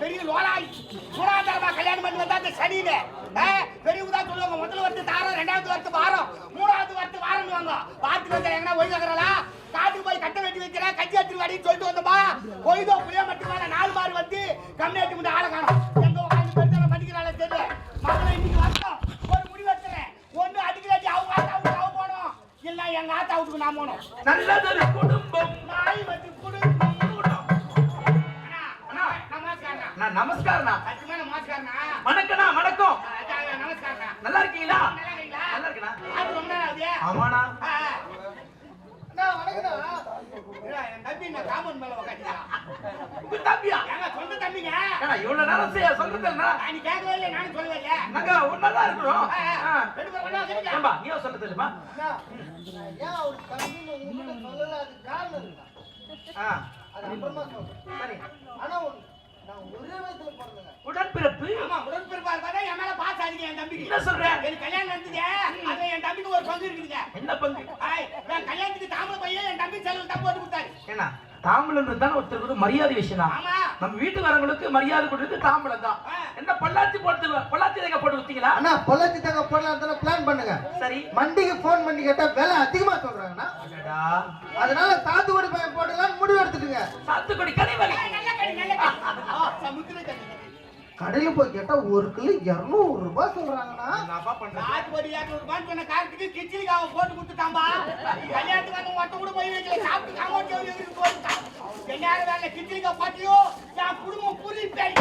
பெரிய லோலாய். மூணாவது கல்யாணம் பண்ணி வந்தா அந்த சனியில பெரிய வருத்து வாரம் மூணாவது வருத்து வாரம் வாங்க. பார்த்து வந்து எங்கன்னா ஒய்தகரலா காட்டுக்கு போய் கட்டை வெட்டி வைக்கிறேன் கஞ்சி எடுத்து வாடின்னு சொல்லிட்டு வந்தோமா? கொய்தோ புளிய மட்டும் மேல நாலு மாறு வந்து கம்மியாட்டி முடி ஆளை காணும். எங்க உட்காந்து பெருத்தால பண்ணிக்கிறாளே தெரியல. மகளை இன்னைக்கு வரட்டும் ஒரு முடிவு எடுத்துறேன் ஒண்ணு அடிக்கலாட்டி அவங்க ஆத்தாவுக்கு அவ போனோம் இல்ல எங்க ஆத்தாவுக்கு நான் போனோம் நல்லதொரு குடும்பம். நாய் வந்து குடும்பம். நமஸ்காரண்ணா. நமஸ்காரண்ணா. வணக்கண்ணா வணக்கம். நல்லா இருக்கீங்களா நல்லா இருக்கீங்களா? நல்லா இருக்கண்ணா பார்த்து ரொம்ப நாள் ஆகுது. ஆமாண்ணா ஆ, ஆ. அண்ணா, வணக்கண்ணா. இல்ல, என் தம்பி இந்த காம்பவுண்ட் மேல உக்காந்துக்கிறான். உங்க தம்பியா ஏங்க, சொந்த தம்பிங்க. ஏன்னா இவ்வளவு நேரம் செய்ய சொல்றதுன்னா நான் நீ கேட்கவே இல்லை, நானும் சொல்லவே இல்லை. நாங்க ஒன்னாதான் இருக்கிறோம் ஆ, ஆ. ஆ. ரெண்டு பேரும் ஒண்ணா வந்துருங்க. ஏம்பா நீயும் சொல்ல தெரியுமா ஏன் அவரு தம்பின்னு உங்ககிட்ட சொல்லல அது காரணம் இருக்கா ஆ, அது அப்புறமா சொல்றேன் சரி ஆனா நான் உடன்பிறப்பு ஆமா, உடன்பிறப்பா இருந்தா என் மேல என் தம்பிக்கு. என்ன சொல்ற? எனக்கு கல்யாணம் நடந்தது, அதுல என் தம்பிக்கு ஒரு பங்கு இருக்குதுங்க. என்ன பங்கு என் கல்யாணத்துக்கு தாம்பளை பையன் என் தம்பி செலவு தான் போட்டு கொடுத்தாரு. ஏன்னா தாம்பலம் தானே ஒருத்தருக்கு ஒரு மரியாதை விஷயம் தான் ஆமா. நம்ம வீட்டுக்காரங்களுக்கு மரியாதை கொடுத்து தாம்பலம் தான். என்ன பல்லாச்சி போட்டு பல்லாச்சி தேங்க போட்டு குத்தீங்களா அண்ணா பொள்ளாச்சி தங்க போடலாம் பிளான் பண்ணுங்க சரி மண்டிக்கு ஃபோன் பண்ணி கேட்டா விலை அதிகமா சொல்றாங்கண்ணா. அதனால சாத்துக்குடி பையன் போடலாம்னு முடிவு எடுத்துட்டுங்க சாத்துக்குடி கனிவலி நல்ல கடி, நல்ல கடி. ஆ, சமுத்திர கடி. கடையில போய் கேட்டா ஒரு கிலோ இருநூறு ரூபாய் கிச்சிலிக்காவை போட்டு கொடுத்துட்டாம்பா. கல்யாணத்துக்கு வந்து ஒருத்தன் கூட போய் வைக்கல. சாப்பிட்டு காமோட்டி வேலை என் குடும்பம் புரிப்பேன்.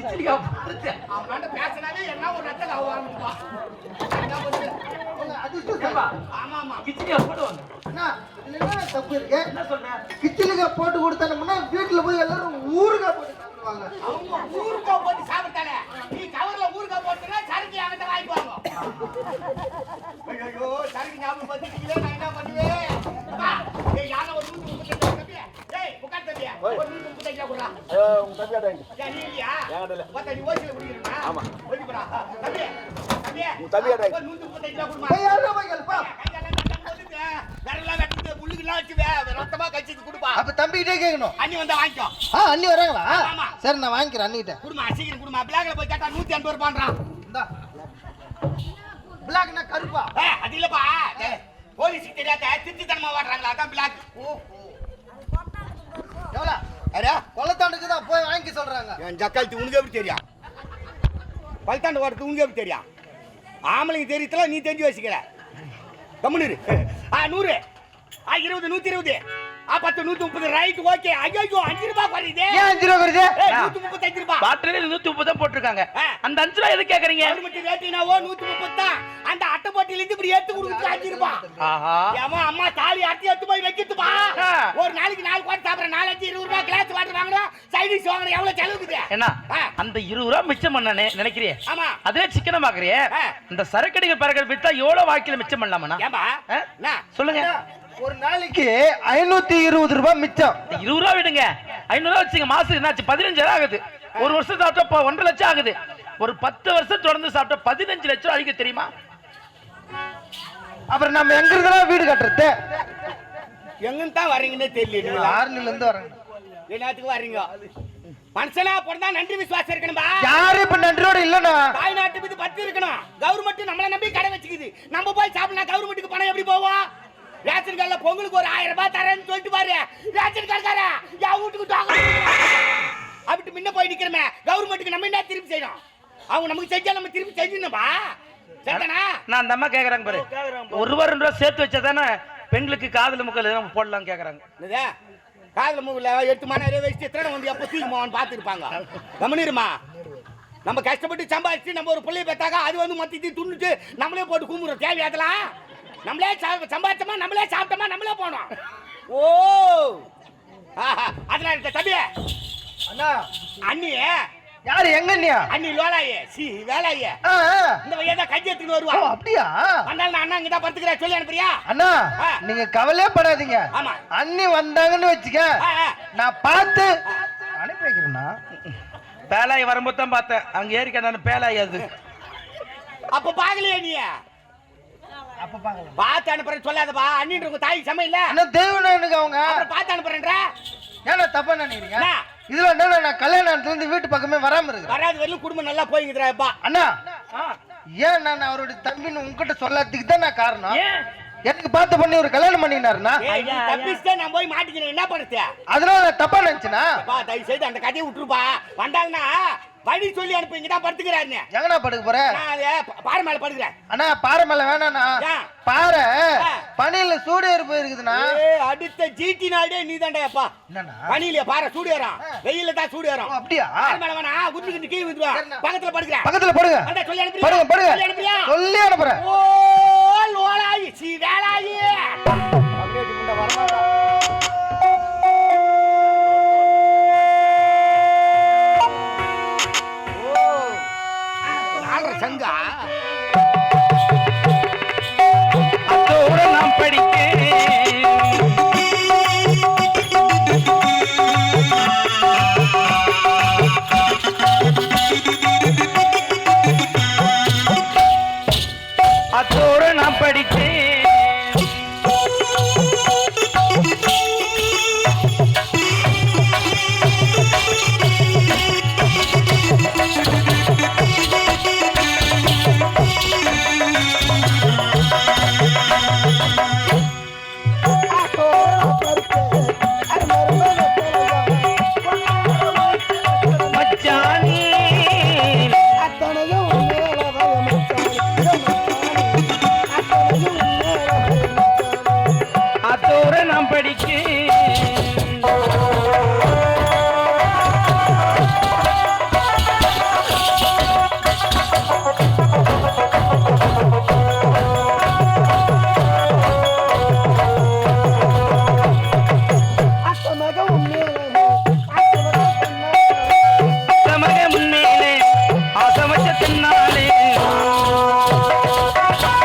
கிச்சடிக்கா போடுறது. அவனாண்ட பேசினாவே என்ன ஒரு சொல்ற? கிச்சலுக்கா போட்டு கொடுத்தோம்னா வீட்டுல போய் எல்லாரும் ஊறுகாய் போட்டு சாப்பிடுவாங்க. அவங்க ஊறுகாய் போட்டு சாப்பிட்டாலே நீ கவர்ல ஊறுகாய் போட்டுனா சரக்கு அவன்கிட்ட வாங்கிக்குவாங்க ஐயோ சரக்கு ஞாபகம் பத்திட்டீங்களே நான் என்ன பண்ணுவேன்? யானை ஒரு நூத்தி அப்ப தம்பிகிட்டே கேட்கணும் அண்ணி வந்தா வாங்கிக்கோ. ஆ அண்ணி வராங்களா? ஆமா. சரி நான் வாங்கிக்கிறேன் அண்ணிகிட்ட. குடுமா சீக்கிரம் குடுமா. பிளாக்ல போய் கேட்டா நூத்தி ஐம்பது ரூபான்றான் இந்தா. பிளாக்னா கருப்பா. அது இல்லப்பா. போலீஸுக்கு தெரியாத திருச்சித்தனமா வாடுறாங்களா அதான் பிளாக். எவ்வளோ? அரே கொள்ளத்தாண்டுக்கு தான் போய் வாங்கி சொல்றாங்க. என் ஜக்காலத்தி உனக்கு எப்படி தெரியும் பல்தாண்டு ஓடுறது உனக்கு எப்படி தெரியும் ஆம்பளைங்க தெரியத்துல நீ தெரிஞ்சு வச்சுக்கிற. கம்முனு ஆ நூறு. ஆ இருபது நூத்தி இருபது. பத்து நூத்தி முப்பது ரைட் ஓகே ஐயோ அஞ்சு ரூபாய் ஏன் அஞ்சு ரூபா வருது நூத்தி முப்பத்தஞ்சு ரூபாய் பாட்டில நூத்தி முப்பது தான் போட்டிருக்காங்க. அந்த அஞ்சு ரூபாய் எது கேக்குறீங்க? கவர்மெண்ட் ரேட்டினாவோ நூத்தி முப்பது தான். அந்த அட்டை போட்டியில இருந்து இப்படி எடுத்து கொடுக்குறது அஞ்சு ரூபாய் ஏம்மா, அம்மா தாலி அட்டி எடுத்து போய் வைக்கிறதுப்பா. ஒரு நாளைக்கு நாலு கோடி சாப்பிடுற நாலஞ்சு இருபது ரூபாய் கிளாஸ் வாட்டர் வாங்கணும் சைடிஷ் வாங்கணும் எவ்வளவு செலவுக்குது? என்ன. அந்த இருபது ரூபா மிச்சம் பண்ணனே நினைக்கிறியே? ஆமா. அதுவே சிக்கன பாக்குறியே? ஆ. இந்த சரக்கடிகள் பறக்கல் வித்தா எவ்வளவு வாழ்க்கையில மிச்சம் பண்ணலாமா சொல்லுங்க. ஒரு நாளைக்கு ஐநூத்தி இருபது ரூபாய் மிச்சம். இருபது ரூபா விடுங்க. ஐநூறு ரூபா வச்சுங்க மாசம் என்னாச்சு? பதினஞ்சாயிரம் ஆகுது. ஒரு வருஷம் சாப்பிட்டா இப்போ ஒன்றரை லட்சம் ஆகுது. ஒரு பத்து வருஷம் தொடர்ந்து சாப்பிட்டா பதினஞ்சு லட்சம் அழிக்க தெரியுமா? அப்புறம் நம்ம எங்க இருந்தெல்லாம் வீடு கட்டுறது? எங்கன்னு தான் வர்றீங்கன்னே தெரியல. ஆறுல இருந்து வராங்க என்னத்துக்கு வர்றீங்க. மனுஷனா பிறந்தா நன்றி விசுவாசம் இருக்கணும்பா. யாரு இப்ப நன்றியோட இல்லண்ணா? தாய் நாட்டு மீது பத்து இருக்கணும். கவர்மெண்ட் நம்மள நம்பி கடை வச்சுக்குது. நம்ம போய் சாப்பிடலாம் கவர்மெண்ட்டுக்கு பணம் எப்படி போவோம் ரேஷன் கார்டுல பொங்கலுக்கு ஒரு ஆயிரம் ரூபாய் தரேன்னு சொல்லிட்டு பாரு. ரேஷன் கார்டுக்கார என் வீட்டுக்கு டாங்க அப்படி முன்ன போய் நிக்கிறமே. கவர்மெண்ட்டுக்கு நம்ம என்ன திருப்பி செய்யணும்? அவங்க நமக்கு செஞ்சா நம்ம திருப்பி செஞ்சிடணும்பா சரிதானா நான் அந்த அம்மா கேக்குறாங்க பாரு. ஒரு ரூபா ரெண்டு ரூபா சேர்த்து வச்சா தானே பெண்களுக்கு காதல் முக்கல் எதுவும் போடலாம் கேக்குறாங்க. என்னது? காதுல மூவில எட்டு மணி நேரம் வச்சுட்டு எத்தனை வந்து எப்போ தூக்குமான்னு பார்த்துருப்பாங்க கவனிருமா? நம்ம கஷ்டப்பட்டு சம்பாதிச்சு நம்ம ஒரு பிள்ளைய பெற்றாக்கா அது வந்து மொத்தத்தையும் துண்ணுட்டு நம்மளே போட்டு கும்பிடுறோம். அதெல்லாம்? நம்மளே சம்பாதிச்சோமா நம்மளே சாப்பிட்டோமா நம்மளே போனோம். ஓ. ஆஹா, அதெல்லாம் இருக்க தம்பி அண்ணா. அண்ணி யாரு எங்க அண்ணியா? அண்ணி லோலாயே சி வேலாயே. ஆ, ஆ. இந்த பையன் தான் கஞ்சி எடுத்துன்னு ஓ வருவா அப்படியா? வந்தாலும் நான் அண்ணா இங்க தான் படுத்துக்கிறேன். சொல்லி அனுப்புறியா? அண்ணா ஆ. நீங்க கவலையே படாதீங்க. ஆமா. அண்ணி வந்தாங்கன்னு வச்சுக்க. நான் பார்த்து அனுப்பி வைக்கிறேன்னா பேலாய் வரும்போது தான் பார்த்தேன். அங்க ஏறிக்க நான் பேலாய் அது. அப்ப பாக்கலையா நீ அப்ப பாக்கலாம் பார்த்து அனுப்புறேன் சொல்லாதப்பா. அண்ணின்ற உங்க தாய் சமையல்ல அண்ணா தெய்வனுக்கு அவங்க? பார்த்து அனுப்புறேன்ற. ஏன்னா தப்பா நினைக்கிறீங்க. இதுல என்ன நான் கல்யாணத்துல இருந்து வீட்டு பக்கமே வராம இருக்கிறேன் வராது வரலும் குடும்பம் நல்லா போய்ங்குதுறாப்பா அண்ணா ஏன் நான் அவருடைய தம்பின்னு உங்ககிட்ட சொல்லாததுக்கு தான் நான் காரணம். எனக்கு பார்த்து பண்ணி ஒரு கல்யாணம் நீ தப்பிச்சுட்டே நான் போய் மாட்டிக்கிறேன். என்ன பண்ணுறது அதனால நான் தப்பா நினைச்சேனா? பா தயவு செய்து அந்த கதையை விட்டுருப்பா. வந்தாங்கன்னா வழி சொல்லி அனுப்பு இங்க தான் படுத்துக்கிறாருன்னு. எங்கண்ணா படுக்க போற? பாறை மேல படுக்கிறேன். அண்ணா பாறை மேல வேணாண்ணா? பாறை. பனியில சூடு ஏறி போயிருக்குதுண்ணா அடுத்த ஜிடி நாடே நீ தாண்டாப்பா பனியில பாறை சூடு ஏறும் ஆ. வெயில தான் சூடு ஏறும் அப்படியா? பாறை மேல வேணா குண்டு குண்டு கீழ் சரிண்ணா. பக்கத்துல படுக்கிறேன். பக்கத்துல படுங்க. சொல்லி அனுப்புறியா? படுங்க படுங்க. சொல்லி அனுப்புறேன். ஓ லோலாயி சி வேலாயி. Show!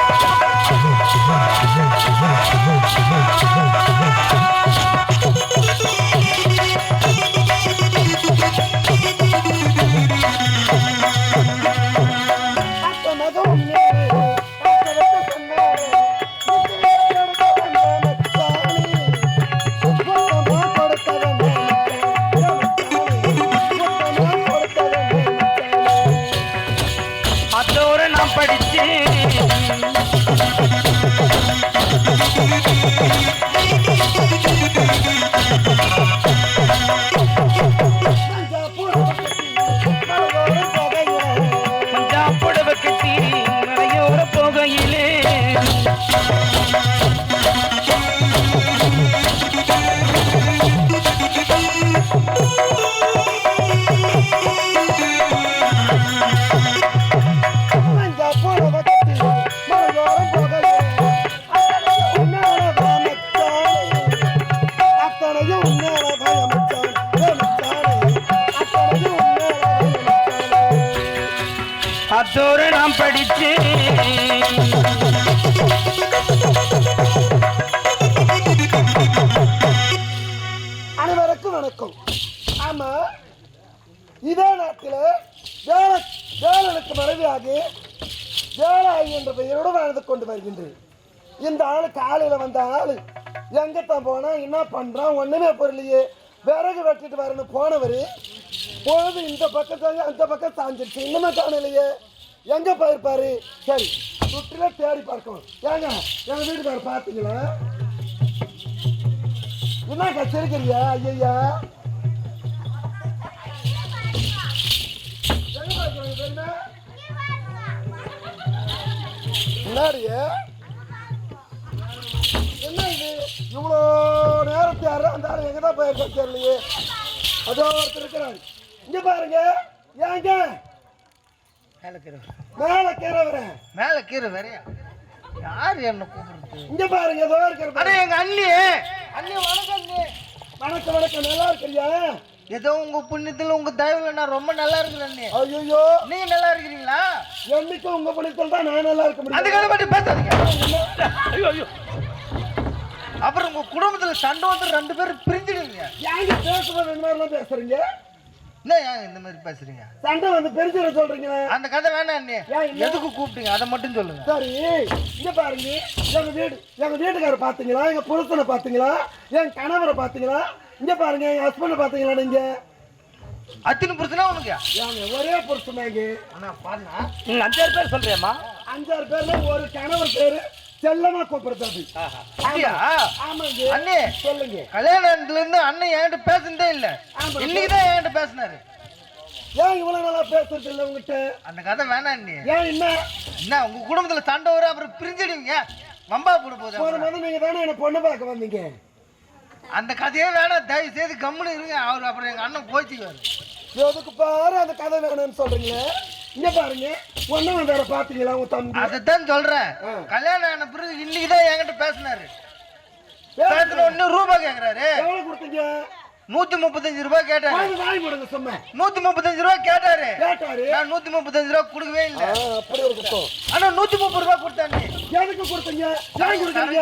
அதோட நான் இதே நாட்டில் மனைவியாகி வேலாயி என்ற பெயரோடு வாழ்ந்து கொண்டு வருகின்றேன். இந்த ஆளு காலையில் வந்த ஆளு எங்கத்தான் போனால் என்ன பண்ணுறான் ஒன்றுமே பொருளையே விறகு வெட்டிட்டு வரணும் போனவர் பொழுது இந்த பக்கம் அந்த பக்கம் சாஞ்சிருச்சு. இன்னுமே காணலையே. எங்கே போயிருப்பாரு? சரி சுற்றில தேடி பார்க்கணும். ஏங்க எங்கள் வீட்டுக்காரர் பார்த்தீங்களா? என்னக்கா சிரிக்கிறியா ஐயா முன்னாடியே? என்ன இது? இவ்வளோ நேரத்தை அந்த ஆள் எங்கே தான் போயிருக்க தெரியலையே. அதோ ஒருத்தர் இருக்கிறாங்க இங்க பாருங்க. ஏங்க? மேல கீரை வரேன் மேல கீரை வேறையா யார் என்ன கூப்பிடுறது? இங்க பாருங்க ஏதோ இருக்கிற எங்க அண்ணி. அண்ணி வணக்கம் அண்ணி. வணக்கம் வணக்கம். நல்லா இருக்கிறியா? ஏதோ உங்க புண்ணியத்துல உங்க தயவுல நான் ரொம்ப நல்லா இருக்கிறேன். ஐயோ நீங்க நல்லா இருக்கிறீங்களா? என்னைக்கும் உங்க பணித்தில் தான் நான் நல்லா இருக்க முடியும்? அதுக்காக மட்டும் பேசாதீங்க. ஐயோ ஐயோ அப்புறம் உங்க குடும்பத்துல சண்டை வந்து ரெண்டு பேரும் பிரிஞ்சிடுவீங்க. ஏங்க பேசும்போது இந்த மாதிரிலாம் பேசுறீங்க? என்ன ஏன் இந்த மாதிரி பேசுறீங்க? சண்டை வந்து பெருசிட சொல்றீங்க. அந்த கதை வேணாம் அண்ணி? எதுக்கு கூப்பிட்டீங்க? அதை மட்டும் சொல்லுங்க. சரி இங்க பாருங்க. எங்க வீடு எங்க வீட்டுக்காரர் பாத்தீங்களா எங்க புருஷனை பாத்தீங்களா என் கணவரை பாத்தீங்களா இங்க பாருங்க எங்க ஹஸ்பண்டை பாத்தீங்களா நீங்க? அத்தினு புரிச்சுனா உனக்கு? ஏங்க ஒரே புருஷன் தாங்க அண்ணா பாருண்ணா. நீங்க அஞ்சாறு பேர் சொல்றியம்மா. அஞ்சாறு பேர்ல ஒரு கணவர் பேரு செல்லமா கூப்பிடுறது. அப்படியா? ஆமாங்க. அண்ணே சொல்லுங்க. கல்யாணத்துல இருந்து அண்ணன் என்கிட்ட பேசுனதே இல்ல. ஆமா. இன்னைக்கு தான் என்கிட்ட பேசினாரு. ஏன் இவ்வளவு நாளா பேசுறது இல்ல உங்ககிட்ட? அந்த கதை வேணாம் அண்ணி ஏன் என்ன? என்ன உங்க குடும்பத்துல சண்டை வரும் அப்புறம் பிரிஞ்சிடுவீங்க வம்பா போட போகுது போன அப்புறம். மாதம் நீங்க தானே என்ன பொண்ணு பார்க்க வந்தீங்க? அந்த கதையே வேணாம். தயவு செய்து கம்முன்னு இருங்க. அவர் அப்புறம் எங்க அண்ணன் கோச்சிக்குவாரு எதுக்கு பாரு அந்த கதை வேணும்னு சொல்றீங்களே? இங்க பாருங்க. ஒன்னும் வேற பாத்தீங்களா உங்க தம்பி? அதைத்தான் சொல்றேன். கல்யாணம் ஆன பிறகு இன்னைக்கு தான் என்கிட்ட பேசினாரு. பேசுன உடனே ரூபாய் கேக்குறாரு. எவ்வளவு கொடுத்தீங்க? நூத்தி முப்பத்தஞ்சு ரூபாய் கேட்டாரு. நூத்தி முப்பத்தஞ்சு ரூபாய் கேட்டாரு. கேட்டாரு. நான் நூத்தி முப்பத்தஞ்சு ரூபாய் கொடுக்கவே இல்லை. ஆனா நூத்தி முப்பது ரூபாய் கொடுத்தாங்க. எதுக்கு கொடுத்தீங்க? ஏன் கொடுக்குறீங்க?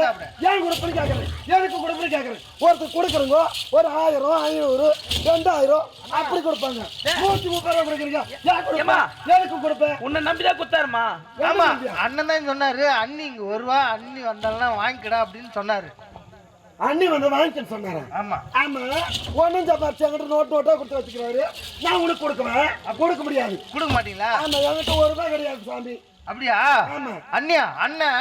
ஏன் கொடுப்பேன்னு கேட்கறேன். எதுக்கு கொடுப்பேன்னு கேட்கறேன். ஒருத்தர் கொடுக்குறவங்க ஒரு ஆயிரம் ஐநூறு ரெண்டாயிரம் அப்படி கொடுப்பாங்க. நூத்தி முப்பது ரூபா கொடுக்குறீங்க. ஏன் கொடுப்பேன்? எதுக்கு கொடுப்பேன் உன்னை நம்பிதான் குத்தாருமா? ஆமா? அண்ணன் தான் சொன்னாரு அண்ணி இங்க வருவா அண்ணி வந்தாலும் வாங்கிக்கடா அப்படின்னு சொன்னாரு. அண்ணி வந்து வாங்கிக்கன்னு சொன்னாரா ஆமா. ஆமா ஒன்னும் சம்பாரிச்சு என்கிட்ட நோட் நோட்டா கொடுத்து வச்சுக்கிறாரு. நான் உனக்கு கொடுக்குவேன் கொடுக்க முடியாது. கொடுக்க மாட்டீங்களா? ஆமா என்கிட்ட ஒரு ரூபாய் கிடையாது சாமி. அப்படியா? ஆமா. அண்ணியா அண்ணன்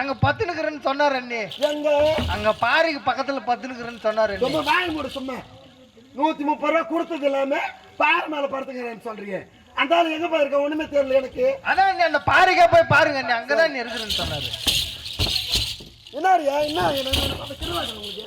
அங்க பத்துனுக்குறேன்னு சொன்னாரு அண்ணி. எங்க? அங்க பாரிக்கு பக்கத்துல பத்துனுக்குறேன்னு சொன்னாரு ரொம்ப வாங்கி மூடு சும்மா. நூத்தி முப்பது ரூபா கொடுத்தது இல்லாம பார் மேல படுத்துக்கிறேன்னு சொல்றீங்க. அந்த எங்க போயிருக்க ஒண்ணுமே தெரியல எனக்கு. அதான் அந்த பாரிக்கா போய் பாருங்க அண்ணி. அங்கதான் நீ இருக்கிறேன்னு சொன்னாரு. என்னடியா என்ன? என்ன, என்ன, அந்த திருவாரூர் உங்களுக்கு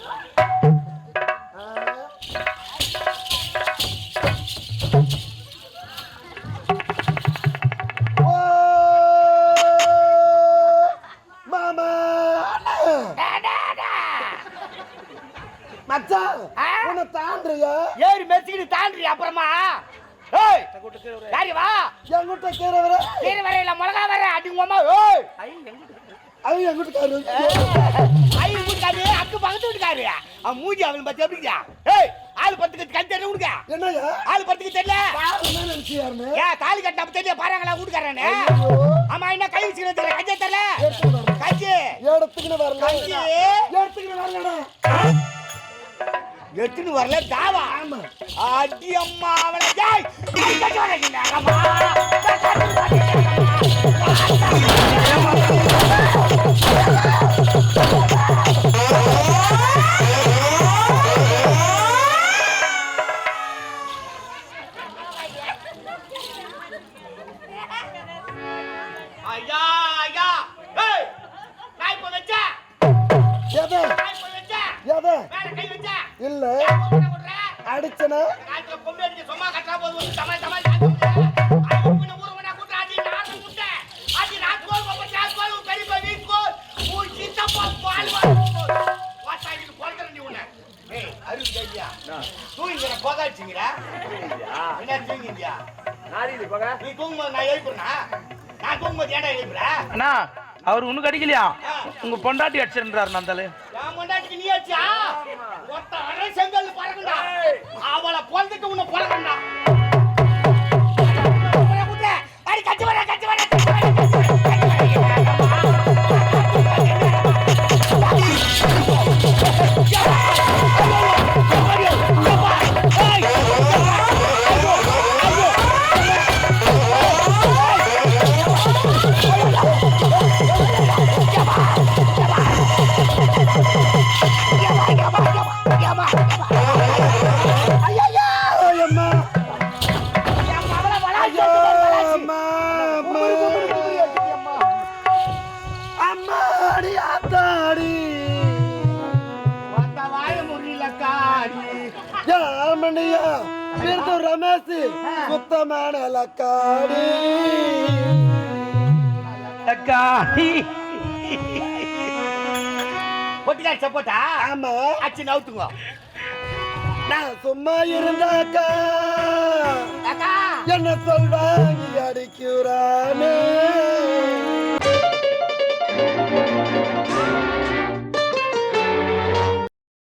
மச்சான் உன்னை தாண்டுறியா? ஏறி மெச்சிக்கிட்டு தாண்டி அப்புறமா? ஏய் யாரி வா? என்கிட்ட கீரை வர. கீரை வரையில மிளகா வர அடிங்க அம்மா ஏய் அது என்கிட்ட காரு ஐ வீட்டுக்காரு அக்கு பக்கத்து வீட்டுக்காரு அவன் மூஞ்சி அவன் பத்தி எப்படிங்க? ஏய்! ஆள் பத்துக்கு கண் தெரியல உனக்கு? என்னய்யா? ஆள் பத்துக்கு தெரியல? நினைச்சியாருன்னு ஏன் தாலி கட்ட அப்ப தெரியல பாருங்களா வீட்டுக்காரனே ஆமா என்ன கை வச்சுக்கிறது தெரியல கஞ்சே தெரியல? கஞ்சி. எடுத்துக்கின்னு வரல. கஞ்சி. எடுத்துக்கின்னு வரலடா. எட்டுன்னு வரல தாவா. அடி அம்மா அவனை ஜாய் ஐயா ஐயா. ஏய் இப்ப வச்சேன் எதை? இப்ப வச்சேன் எதை? மேல கை வச்சேன் இல்ல. என்ன அடிச்சனா? காத்துல பொம்பளை அடிக்க சும்மா கட்டா போது உன் பெரியப்பா வீட் கோல். உன் சித்தப்பா பால் வாட்டா இது கொல்றேன் நீ தூங்கிற என்ன தூங்கிந்தியா தூங்கும்போது நான் எழுப்புறனா அண்ணா அவர் உனக்கு அடிக்கலையா? உங்க பொண்டாட்டி அடிச்சிருந்தாரு நந்தாலு. நீ ஆச்சா ஒத்த அரை செங்கல் பறக்குண்டா அவளை பொழுதுட்டு உன்னை பறக்குண்டா யாமண்டியா வீட்டு ரமேஷ் சுத்தமான லக்காடி. அக்கா பொட்டிக்காரி சப்போட்டா ஆமா. அச்சு நவுத்துங்க நான் சும்மா இருந்தாக்கா. என்ன சொல்வாங்கி அடிக்கிறா